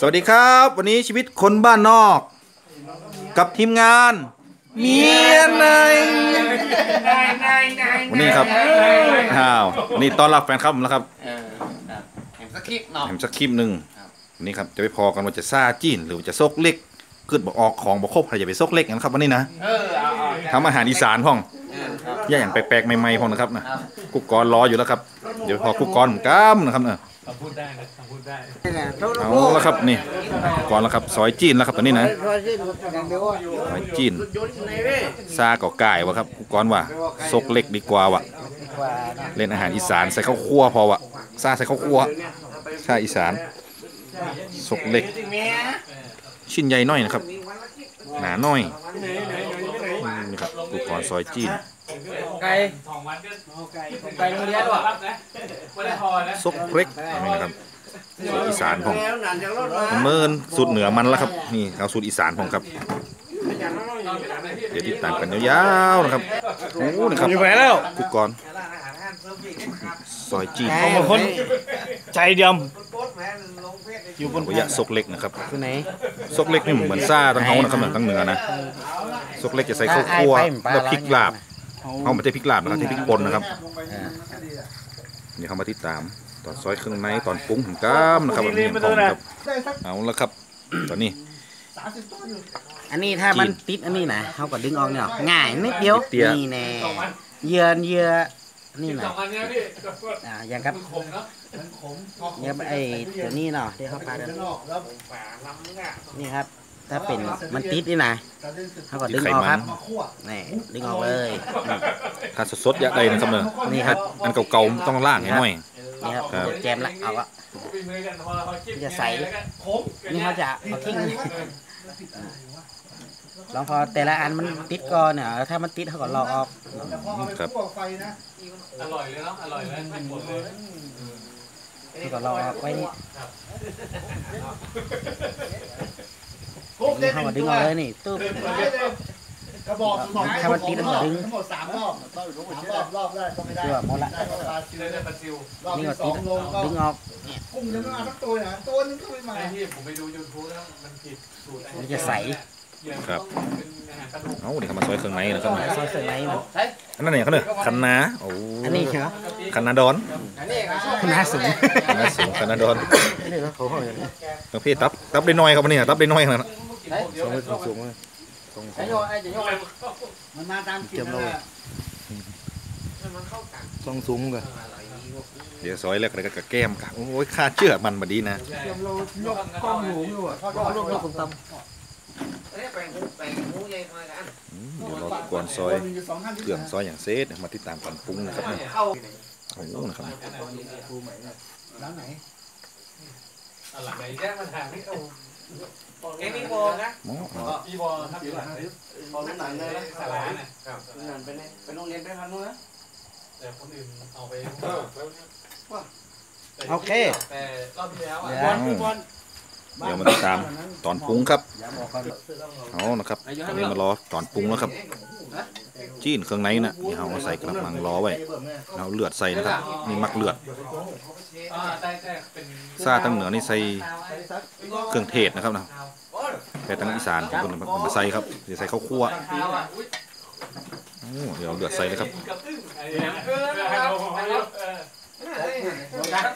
สวัสดีครับ วันนี้ชีวิตคนบ้านนอก กับทีมงานเมียในวันนี้ครับอ้าววันนี่ต้อนรับแฟนครับผมแล้วครับเออครับเห็นสคริปต์เนาะแถมสักคลิปหนึ่งครับวันนี้ครับจะไปพอกันว่าจะซาจีนหรือว่าจะซกเล็กเกิดบอกออกของบอกครบใครจะไปซกเล็กกันครับวันนี้นะเออเอาเอาทำอาหารอีสานพ่องเออครับย่าอย่างแปลกๆใหม่ๆพ่องนะครับนะครับกุ๊กกรรออยู่แล้วครับเดี๋ยวพอกุ๊กกรผมก้ามนะครับเนอะ พูดได้นะพูดได้เอาแล้วครับนี่ก่อนแล้วครับซอยจีนแล้วครับตอนนี้นะซอยจีนซาก็ไก่วะครับกุ๊กกรว่าซกเล็กดีกว่าวะเล่นอาหารอีสานใส่ข้าวคั่วพอวะซาใส่ข้าวคั่วซาอีสานซกเล็ก ชิ้นใหญ่น่อยนะครับ หนาหน่อยนี่ครับกุ๊กกรซอยจีน ไก่ทองวันก็ไก่โรงเรียนว่ะรับนะไม่ได้พอนะซกเล็กนี่นะครับสูตรอีสานผมเมินสูตรเหนือมันแล้วครับ นี่เอาสูตรอีสานผมครับเดี๋ยวติดตามกันยาวๆนะครับโอ้นะครับอยู่ไหนแล้วกุกกรซอยจีนเอามาคนใจเดียมอยู่บนวิยะซกเล็กนะครับคือไหนซกเล็กนี่เหมือนซ่าทั้งเฮานะครับเหมือนทั้งเหนือนะซกเล็กจะใส่ข้าวคั่วแล้วพริกลาบ เขาไม่ใช่พริกลาบนะครับที่พริกป่นนะครับนี่เขามาติดตาม ตอนซอยเครื่องในตอนปรุงถึงก้ามนะครับแบบนี้ของครับเอาละครับ ตอนนี้ อันนี้ถ้ามันติดอันนี้นะเขาก็ดึงออกเนี่ยง่ายนิดเดียวเตี้ยนี่แน่เยือนเยือนี่สอนะงวันเนี้ยพี่อ่าอย่างกับขมเนาะอย่างกับไอ้ตัวนี้เนาะที่เขาพากันนี่ครับ ถ้าเป็นมันติดนี่นะเขาก็ดึงออกครับนี่ดึงออกเลยนี่ถ้าสดๆอยากได้นะครับเนอะนี่ครับ อันเก่าๆต้องล่างให้หน่อยนี่ครับครับแจมละเอาละปีมือกันพอพอคิดจะใส่แล้วก็ขมนี่เขาจะเอาทิ้งลองพอแต่ละอันมันติดก่อนเนี่ยถ้ามันติดเขาก็ลอกออกครับอร่อยเลยเนาะอร่อยเลยไม่หมดเลยเขาก็ลอกออกไว้นี่ นี่เขาก็ดึงออกเลยนี่ตุ๊บ กระบอกสองถ้ามันติดมันก็ดึง ทั้งหมดสามรอบสามรอบรอบแรกก็ไม่ได้หมดละได้ปลาซิวได้ได้ปลาซิวรอบนี่ที่ก็สอติดงลงก็ดึงออกกุ้งยังไม่มาสักตัวนะตัวนึงก็ไม่มาไอ้ที่ผมไปดูยูทูบแล้วมันผิดสูตรมันจะใสครับ เป็นอาหารกระดูกเอาเดี๋ยวเขามาซอยเครื่องในนะครับซอยเครื่องในมันอันนั้นเนี่ยเขาเนี่ยคันนาโอ้อันนี้ใช่ไหมคันนาดอนคณะสูงคันนาสูงคันนาดอนนี่เขาเขาอย่างนี้บางพี่ตับตับได้น้อยครับวันนี้ตับได้น้อยขนาดนั้น สูงสูงสูงเลยมันมาตามกินนะต้องสูงกันเดี๋ยวซอยแล้วก็กระแก้มกับโอ้ยค่าเชื่อมันบดีนะยกกล้องหมูอยู่อะทอดยอดลูกคุณตอืมเดี๋ยวเราก่อนซอยเครื่องซอยอย่างเซตมาติดตามก่อนปรุงนะครับเนี่ยโอ้โหนะครับร้านไหนหลังไหนแยกมาทางนี่ เอ็มพีโบนะหม้อพี่บอลครับอยู่หลังไหนพอรู้หนังเลยนะสาราเนี่ยหนังไปไหนไปโรงเรียนไปพันนู้นนะแต่คนอื่นเอาไปโอเคแต่รอบที่แล้วอะเดี๋ยวเดี๋ยวมาติดตามตอนปรุงครับ เอานะครับ ตอนนี้มารอตอนปรุงแล้วครับ จีนเครื่องในนะนี่เอามาใส่กระมังรอไว้เอาเลือดใส่นะครับนี่มักเลือดอ่าได้ได้เป็นซาตั้งเหนือนี่ใส่เครื่องเทศนะครับนะแต่ตั้งอีสานผมเป็นผมมาใส่ครับเดี๋ยวใส่ข้าวคั่วข้าวอะอุ้ยโอ้เดี๋ยวเอาเลือดใส่เลยครับกระตึ้งไอ้เนี่ยเออให้เราให้เราเออ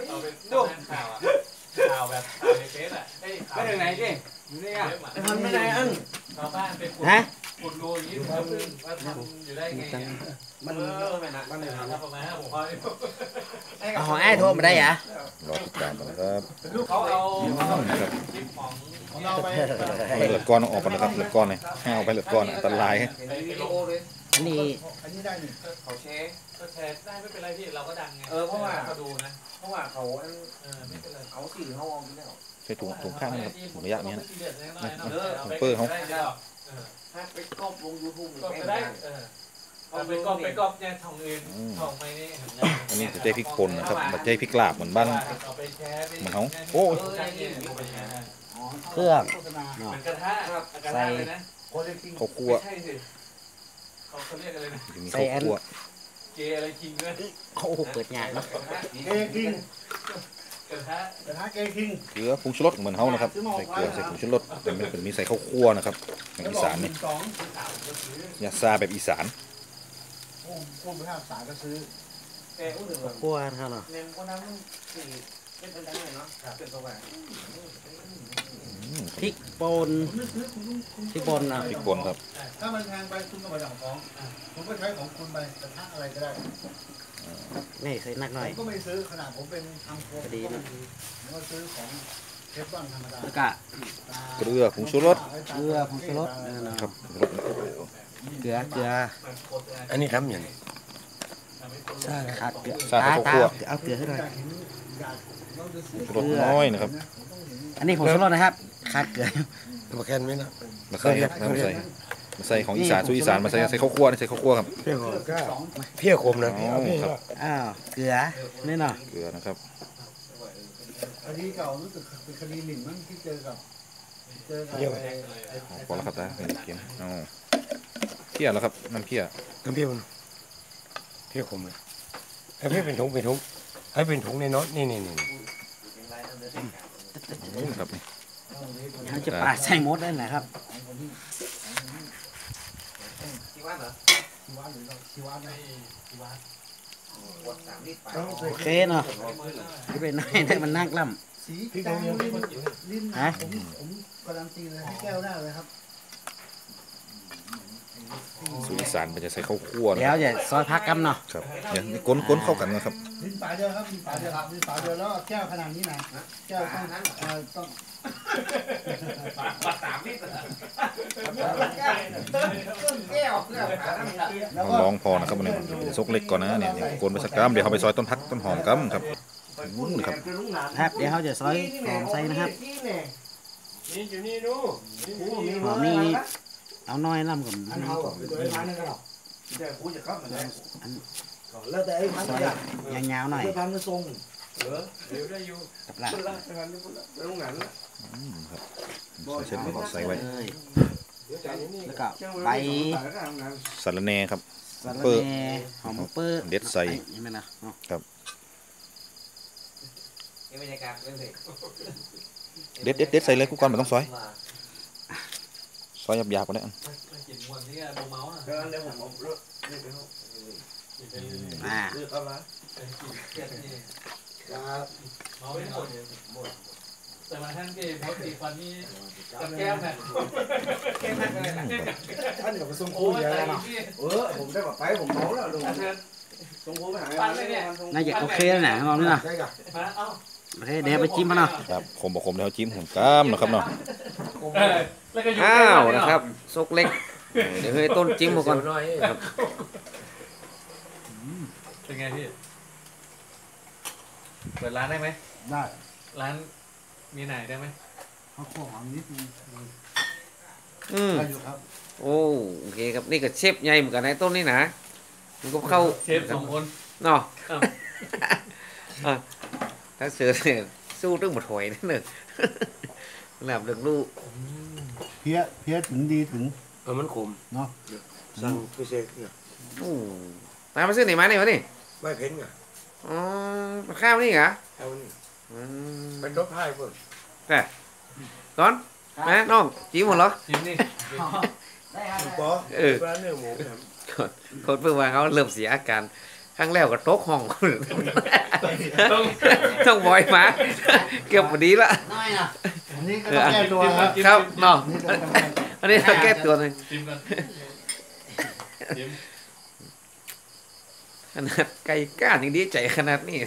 เอาเป็นดูข่าวอะข่าวแบบข่าวในเฟซอะไอ้ข่าวไปถึงไหนดิอยู่นี่อะไปทำไม่ได้อันชาวบ้านไปขุดฮะ ขุดรูอย่างนี้กระตึ้งว่าทำอยู่ได้ไงเนี่ยมันไม่นะมันเลยถ้าประมาณห้าหกพันเอาของไอ้โทรมาได้เหรอรอติดตามนะครับลูกเขาเอาคลิปของของเราไปเอาเลือก้อนออกไปนะครับเหลือก้อนเลยให้เอาไปเหลือก้อนอันตรายอันนี้อันนี้ได้นี่เขาแชร์ก็แชร์ได้ไม่เป็นไรพี่เราก็ดังไงเออเพราะว่าเขาดูนะเพราะว่าเขาเออไม่เป็นไรเขาสื่เขาออมแล้วใช้ถุงถุงข้างนะครับถุงระยะนี้นะเปอร์เขา ถ้าไปกอบลงยูทูบหรือก็แป้ไปงได้ได้เออเอาไปกอบไปกอบเนี่ยทองอื่นทองไปนี่อันนี้จะใช้พริกป่นนะครับไม่ใช่พริกลาบเหมือนบ้านเอาไปแชร์ไปเหมือนเขาโอ้ยใช่เนี่ยเอาไปแชร์เครื่องโฆษณาเหมือนกระทะกระทะเลยนะคนเรียกกินข้าวคั่วไม่ใช่สิเขาเขาเรียกอะไรนะจะมีข้าวคั่วเกอะไรคิงด้วยโอ้โหเปิดงานเนาะเองกินเกระทะกระทะเกคิงเกลือผงชูรสเหมือนเฮานะครับใส่เกลือใส่ผงชูรสแต่มันเป็นมีใส่ข้าวคั่วนะครับอย่างอีสานนี่สองยาซาแบบอีสานโอ้ผู้พิพากษาก็ซื้อแต่อุ้งถึงแบบคั่วเขาเนาะเน้นคนนั้นสี่เป็นเป็นได้เนาะเป็นตัวแบบอืมพริกป่นผมไม่ซื้อคุณคุณพริกป่นอะพริกป่นครับ ถ้ามันแพงไปคุณก็มาอย่างของผมก็ใช้ของคุณไปกระทะอะไรก็ได้ นี่ใส่นักหผน่อย มก็ไม่ซื้อขนาดผมเป็นทำครัวพอดีนะ ผมก็ซื้อของเทฟลอนธรรมดาแล้วก็เกลือผงชูรส เกลือผงชูรสนั่นนะครับผงชูรสเกลือเกลืออันนี้ทำอย่างนี้ ใช่ขาดเกลือซาใส่ข้าวคั่วตาเอาเกลือให้หน่อยอยากเห็นอยากเราจะซื้อชูรสน้อยนะครับอันนี้ผมชูรสนะครับขาดเกลือ มาแค่นี้นะมาใส่ครับมาใส่ มาใส่ของอีสานสูตรอีสานมาใส่ใส่ข้าวคั่วนี่ใส่ข้าวคั่วครับเพี้ยสองเพี้ยคมนะอ๋อเอาเพี้ยครับอ้าวเกลือนี่เนาะเกลือนะครับคดีเก่ารู้สึกเป็นคดีหมิ่นมั้งที่เจอกับเจอกับไอ้ไอ้อ๋อพอแล้วครับตาเป็นเกียนอ๋อเพี้ยแล้วครับน้ำเพี้ยน้ำเพี้ยมันเพี้ยคมเลยให้เพี้ยเป็นถุงเป็นถุงให้เป็นถุงในน็อตนี่นี่นี่อืมครับนี่เขาจะปาดใส่หมดได้ไหนครับ ที่ว่าเหรอ ชีวะ หรือเราชีวะไหมปวดสามลิตรไปโอเคเนาะที่เป็นน้อยได้มันนั่งล่สีแดงลิ้นลิ้นนะผมผมการันตีเลยให้แก้วหน้าเลยครับ สูตรอีสานมันจะใส่ข้าวคั่วำนะเดี๋คยวรับจะซอยพักกันเนาะครับอย่างนี้ก้นก้นเข้ากันนะครับลิ้นฝาเดียวครับลิ้นฝาเดียวลิ้นฝาเดียวแล้วแก้วขนาดนี้นะแก้วต้องเอ่อต้องสามลิตรแก้วแก้วเพื่อหาน้ำตาลแล้วต้องก็ลองพอนะครับวันนี้ซกเล็กก่อนนะเนี่ยเนี่ยก้นไปสักกรัมเดี๋ยวเขาไปซอยต้นพักต้นหอมกัมครับอืมครับครับเดี๋ยวเขาจะซอยหอมใส่นะครับ นี่อยู่นี่ดูหอมนี่ เอาน้อยล่ำกับอันเขาตัวไอ้พันนึงก็หรอกเดี๋ยวกูจะเข้ามาแล้วแล้วแต่ไอ้พันซอยอยากยาวๆหน่อยไอ้พันมันทรงเดี๋ยวได้อยู่กับหลังโรงงานละอืมครับใส่เส้นแล้วก็ใส่ไว้เลยเดี๋ยวจ่ายนี่แล้วก็ใบสาระแหน่ครับสะระเปิ้ลแหน่หอมเปิ้ลเด็ดใส่นี่ไหมนะเนาะนี่บรรยากาศเรื่องสิเด็ดเด็ดเด็ดใส่เลยกูก่อนมันต้องซอยซ อยหยาบๆกันเลยอันกินมวนนี่ก็ดูเมานะเดี๋ยวเดี๋ยวผมเอารถนี่ไปเอากินไปอ่าเลือกเอามาแต่มาท่านเก็บเพราะตีฟันนี่กับแก้มเนี่ยท่านเดี๋ยวไปทรงโอ้คู่ยเดียวตายแล้วพี่เออผมได้แบบไปผมเมาแล้วลุงอาเชิญตรงกูไปหาฟันเลยเนี่ยน่าจะโอเคแล้วนะลองนี่นะโอเคเดี๋ยวไปจิ้มมาเนาะครับผมบอกผมเดี๋ยวจิ้มผมกัมนะครับเนาะ แล้วก็อยู่อ้าวนะครับซกเล็ก เดี๋ยวให้ต้นจิ้มมาก่อนเป็นไงพี่ เปิดร้านได้ไหม ได้ร้านมีไหนได้ไหมเขาขอหอมนิดนึงอืมได้อยู่ครับโอ้โอเคครับนี่ก็เชฟใหญ่เหมือนกันนะต้นนี่นะมันก็เข้าเชฟสองคน เนาะอ้าวอะถ้าเสือเนี่ยสู้ตึ้งหมดหอยนั่นเลย หลับเดึกลูกเพี้ยเพี้ยถึงดีถึงเออมันขมเนาะสั่งพิเศษเนี่ยโอ้มามาซื้อไหนมาเนี่ยวะนี่ไม่เพ้นไงอ๋อมาข้าวนี่เหรอเอานี่อืมเป็นรถไพ่เพิ่มก่อนนะน้องจิ้มหมดเหรอจิ้มนี่ปอเออร้านเนื้อหมูครับคนเพิ่งมาเขาเริ่มเสียอาการครั้งแรกก็โต๊ะห้องต้องต้องบอยมาเกือบพอดีละ น้อยเนาะอันนี้ก็ต้องแก้ตัวครับครับเนาะนี่ก็ต้องแก้อันนี้เราแก้ตัวหนึงจิ้มกันจิ้มขนาดไก่ก้านยังดีใจขนาดนี้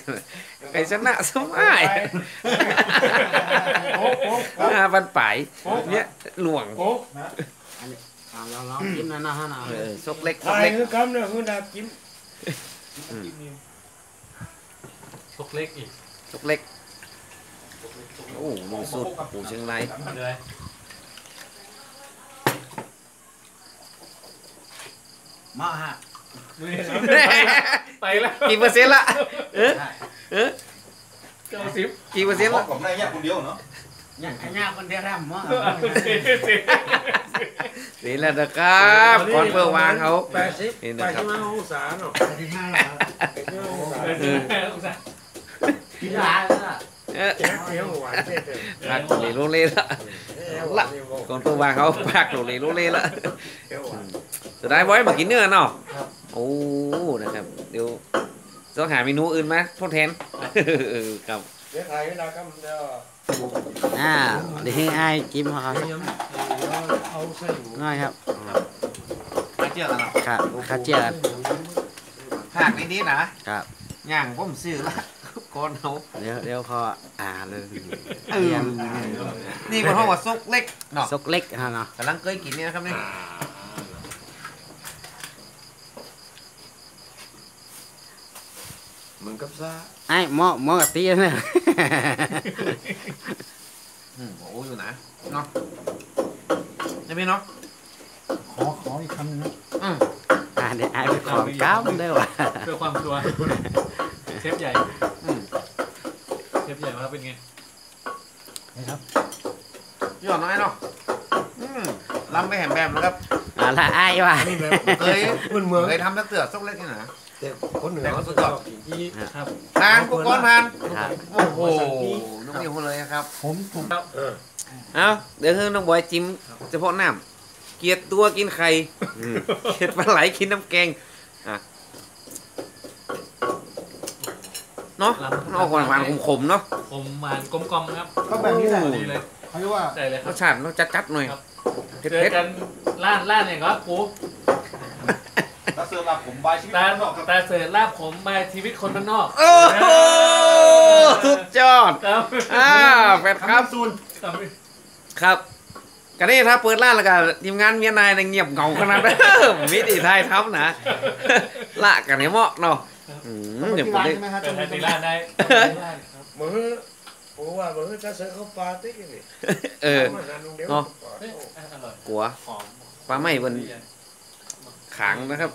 ไก่ชนะสมัยห้าพันป่ายเนี่ยหลวงอ่าลองลองจิ้มนะเนาะฮะเนาะเออซกเล็กซไพ่กเล็กคือคำเนี่ยคือดาบจิ้มตกเล็กอีกซกเล็ก โอ้หมูสุดหมูเชียงรายเลยมาฮะไปแล้วกี่เปอร์เซ็นต์ละเออเออเก้าสิบกี่เปอร์เซ็นต์ละผมได้แค่คนเดียวเนาะอย่างขยาคนเดียวรำมั้งสิบสิบนี่แหละนะครับก่อนเพื่อวางเขาแปดสิบนี่แปนะดครัสิบบห้าองศาเนาะที่ห้าครับแปดสิบห้าองศาเออกีฬาเลยอะเออแจ๊กเที่ยวหวานเท่เท่ ปากโรเลโรเลละละก่อนตัววางเขาปากโรเลโรเลละสุดท้ายบอยมากินเนื้อเนาะโอ้นะครับ เดี๋ยวต้องหาเมนูอื่นมาทดแทนครับเดี๋ยวถ่ายกันนะครับเดี๋ยวอ่าเดี๋ยวให้ไอ้ายจิ้มเขาเอายครับมาเจอกันะครับข้าเจียวภาคนี้นะครับ ย่างผมซื้อละ ก่อนเขาเดี๋ยวเดี๋ยวพออ่าเลยเออนี่มันห้องว่าซุกเล็กเนาะซกเล็กนะเนาะกำลังเคยกินเนี่ยนะครับนี่เหมือนกับซาไอ้หม้อหม้อกะทิเนี่ยอืมโอ้อยู่นะเนาะได้ไหมเนาะขอขออีกคำหนึงนะอืมอ่าเดี๋ยวไอ้ไปของก้าวได้ว่ะเพื่อความชัวร์เชฟใหญ่อืมเช ฟใหญ่มาเป็นไงนะครับยอดน้อยเนาะอืมลำไปแหมแบบนะครับเอ่าละไอ้ว่ะ นี่แบบเคยเหมือนเมืองเคยทำนักเตือซุกเล็กนี่นะแต่คนเหนือแต่ก็สุดยอดที่ครับทานกุ๊กก้อนทานครับ โอ้โหน้องมิวเลยนะครับ ผมผมเออเอาเดี๋ยวให้น้องบอยจิ้มเฉพาะน้ำเกลียดตัวกินไข่เกลียดปลาไหลกินน้ำแกงอะ เนาะเอาหวานหวานๆขมๆเนาะผมหวานกลมกลอมครับก็แบบนี้แหละดีเลยเขาเรียกว่าใช่เลยครรับสชาติเราจัดๆหน่อยครับเผ็ดเจอเผ็ดกันล้านล้านเนี่ยครับปูตาเสือหลับผมบายชีวิตตาตาเสิร์ฟลาบผมมาชีวิตคนบ้านนอกโอ้โหสุดยอดครับอ่าแฟนครับครับครับกันนี่ถ้าเปิดร้านแล้วก็ทีมงานเมียนายน่ะเงียบเหงาขนาดนั้น มิติไทยทำนะละกันให้เหมาะเนาะ อืมเดี๋ยวผมที่ร้านได้ ใช่ไหมฮะเปิดให้ตีล้านได้ล้านครับเหมือนผมว่าเหมือนจะเสือเขาปลาติ๊กนี่เออมานานเดียวเนาะเอ้ยอร่อยกลัว หอมปลาไหม้บน ขังนะครับ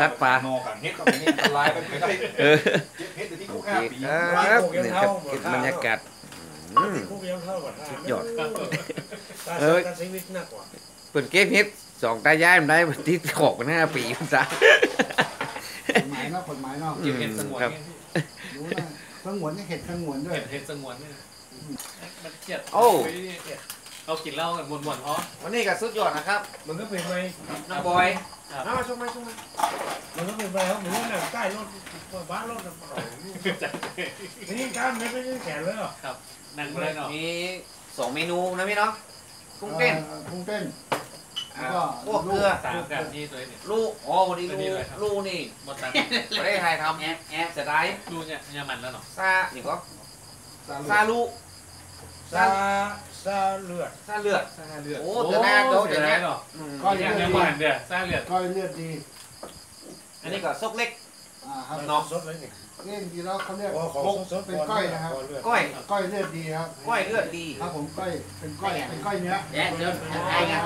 ซัดปลา โนกันเฮ็ดกับนี่ลายไปเป็นเออเฮ็ดเดี๋ยวที่โอกูเคห้าปีครับนี่ครับเก็บบรรยากาศอืมพวกยังเท่ากันสุดยอดตาเอเสืออ ชีวิตหนักกว่าเปิดเกมเฮ็ดสองตายายมันได้มันติดขอกกันห้าปีมันซะกฎหมายเนาะกฎหมายเนาะกินเห็ดสงวนครับไงพี่รู้นะสงวนนี่เห็ดสงวนด้วยเห็ดเห็ดสงวนเนี่ยมันเครียดโอ้เรากินเหล้ากันวนๆเพราะวันนี้ก็สุดยอดนะครับมันก็เป็นไปน้องบอยครับเอามาชมมาชมมามันก็เป็นไปเขาเหมือนหนังใต้รถบ้านรถนี่การไม่ได้แขนเลยหรอนั่งเลยเนาะมีสองเมนูนะพี่เนาะกุ้งเต้นอ่อกุ้งเต้นอ่า แล้วก็พวกเกลือสามแบบนี้ตัวเนี่ยลูกอ๋อวันนี้อันนี้ลูกเลยครับลูกนี่หมดตามไม่ได้ไทยทำแอบแอบเสียดายดูเนี่ยยามันแล้วเนาะซานี่ก็ซาซาลูลูซาซาเลือดซาเลือดซ่าเลือดโอ้แต่หน้าโตแต่เสียหดาน้ายเนาะอืมก้อยอเลืย่างอดเนื้อดีมันเด้อซ่าเลือดก้อยเลือดดี อันนี้ก็ซกเล็กอ่าครับเนาะสดเลยนี่ เรื่องจริงแล้วเขาเรียกขอขอพกสดเป็นก้อยนะครับก้อยก้อยเลือดดีครับก้อยเลือดดีครับผมก้อยเป็นก้อยเป็นก้อยเนื้อเดี๋ยวเดี๋ยวไอ้ครับ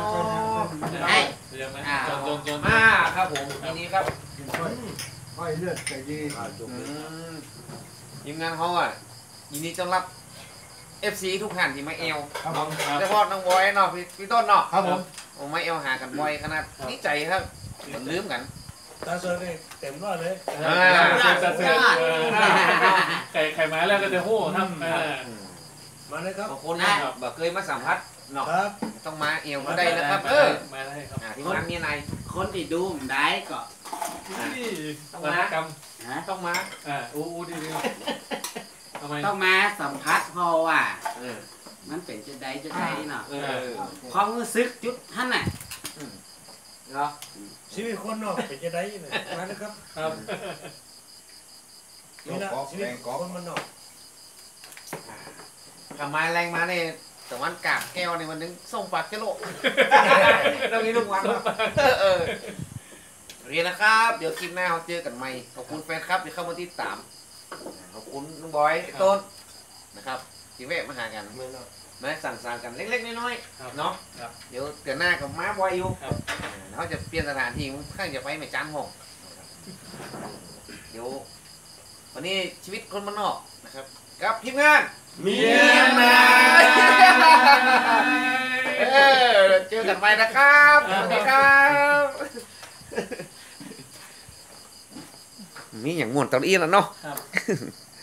ไอ้เรียกไหมจนจนจนอ่าครับผมอันนี้ครับเป็นก้อยก้อยเลือดใจดีอืมทีมงานเขาอะยินดีต้อนรับ FC ทุกท่านที่มาเอลครับผมโดยเฉพาะน้องบอยเนาะพี่พี่ต้นเนาะครับผมผมมาเอลหากันบ่อยขนาดนี้ใจครับมันลืมกัน ตาเสือนี่เต็มร้อยเลยอ่าเสือเสือไข่ไข่ไม้แล้วก็จะหู้ทำมาเลยครับบางคนเนี่ยบ่เคยมาสัมผัสเนาะครับต้องมาเอวก็ได้นะครับ เออมาได้ครับอ่าที่ร้านมีในคนที่ดูมได้ก็วรรณกรรมฮะต้องมาอ่าอู้อู้ดีดีทำไมต้องมาสัมผัสเพราะว่าเออมันเป็นจะได้จะได้เนาะเออความรู้สึกจุดท่านน่ะ เนาะชีวิตคนนอกเป็นจะได้เนี่ยมาเลยครับ ครับนี่นะชีวิตคนมันนอกทำมาแรงมาเนี่ยแต่วันกาบแก้วเนี่ยมันนึงส่งปากจะโลกตรงนี้ทุกวันเนาะเออเรียนนะครับ เดี๋ยวคลิปหน้าเราเจอกันใหม่ ขอบคุณแฟนครับที่เข้ามาติดตามขอบคุณน้องบอยไอ้ต้นนะครับที่แวะมาหากันเมืองนอก มาสั่งสรรค์กันเล็กๆน้อยครับๆเนาะครับเดี๋ยวเดือนหน้ากับมาบอยอยู่ครับเขาจะเปลี่ยนสถานที่มึงข้างจะไปไม่จันห้องเดี๋ยววันนี้ชีวิตคนมันนอกนะครับกับทีมงานเมียนายเออเจอกันใหม่นะครับสวัสดีครับมีอย่างม่วนตอนอี้แล้วเนาะครับ